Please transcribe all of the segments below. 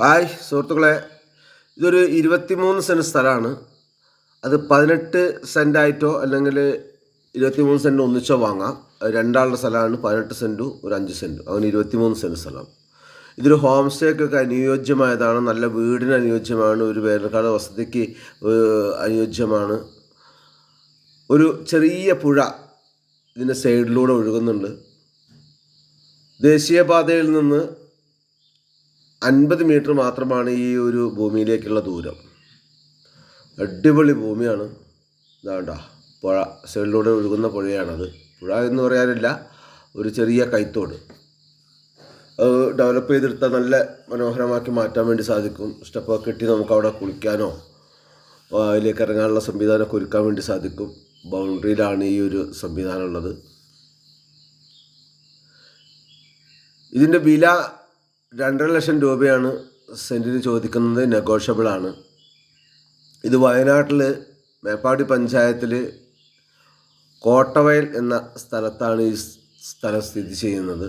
Hi സുഹൃത്തുക്കളെ. ഇതൊരു ഇരുപത്തിമൂന്ന് സെന്റ് സ്ഥലമാണ്. അത് പതിനെട്ട് സെന്റായിട്ടോ അല്ലെങ്കിൽ ഇരുപത്തിമൂന്ന് സെന്റ് ഒന്നിച്ചോ വാങ്ങാം. രണ്ടാളുടെ സ്ഥലമാണ് പതിനെട്ട് സെന്റും ഒരു അഞ്ച് സെന്റും അങ്ങനെ ഇരുപത്തിമൂന്ന് സെന്റ് സ്ഥലം. ഇതൊരു ഹോം സ്റ്റേക്കൊക്കെ അനുയോജ്യമായതാണ്. നല്ല വീടിന് അനുയോജ്യമാണ്. ഒരു വേനൽക്കാല വസതിക്ക് അനുയോജ്യമാണ്. ഒരു ചെറിയ പുഴ ഇതിന്റെ സൈഡിലൂടെ ഒഴുകുന്നുണ്ട്. ദേശീയപാതയിൽ നിന്ന് അൻപത് മീറ്റർ മാത്രമാണ് ഈ ഒരു ഭൂമിയിലേക്കുള്ള ദൂരം. അടിപൊളി ഭൂമിയാണ്. ഇതാണ്ട പുഴ സൈഡിലൂടെ ഒഴുകുന്ന പുഴയാണത്. പുഴ എന്ന് പറയാനില്ല ഒരു ചെറിയ കൈത്തോട്. അത് ഡെവലപ്പ് ചെയ്തെടുത്താൽ നല്ല മനോഹരമാക്കി മാറ്റാൻ വേണ്ടി സാധിക്കും. സ്റ്റെപ്പൊക്കെ കെട്ടി നമുക്ക് അവിടെ കുളിക്കാനോ അതിലേക്ക് ഇറങ്ങാനുള്ള സംവിധാനമൊക്കെ ഒരുക്കാൻ വേണ്ടി സാധിക്കും. ബൗണ്ടറിയിലാണ് ഈ ഒരു സംവിധാനം ഉള്ളത്. ഇതിന്റെ വില രണ്ടര ലക്ഷം രൂപയാണ് സെന്റിന് ചോദിക്കുന്നത് നെഗോഷ്യബിൾ ആണ്. ഇത് വയനാട്ടിൽ മേപ്പാടി പഞ്ചായത്തിൽ കോട്ടവയൽ എന്ന സ്ഥലത്താണ് ഈ സ്ഥലം സ്ഥിതി ചെയ്യുന്നത്.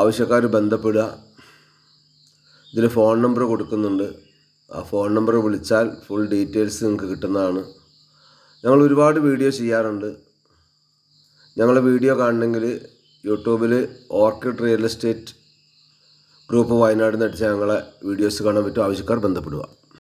ആവശ്യക്കാർ ബന്ധപ്പെടുക. ഇതിൽ ഫോൺ നമ്പർ കൊടുക്കുന്നുണ്ട്. ആ ഫോൺ നമ്പർ വിളിച്ചാൽ ഫുൾ ഡീറ്റെയിൽസ് നിങ്ങൾക്ക് കിട്ടുന്നതാണ്. ഞങ്ങൾ ഒരുപാട് വീഡിയോ ചെയ്യാറുണ്ട്. ഞങ്ങളെ വീഡിയോ കാണണമെങ്കിൽ യൂട്യൂബിൽ orchid real estate group Wayanad എന്ന് അടിച്ചാൽ ഞങ്ങളെ വീഡിയോസ് കാണാൻ പറ്റും. ആവശ്യക്കാർ ബന്ധപ്പെടുക.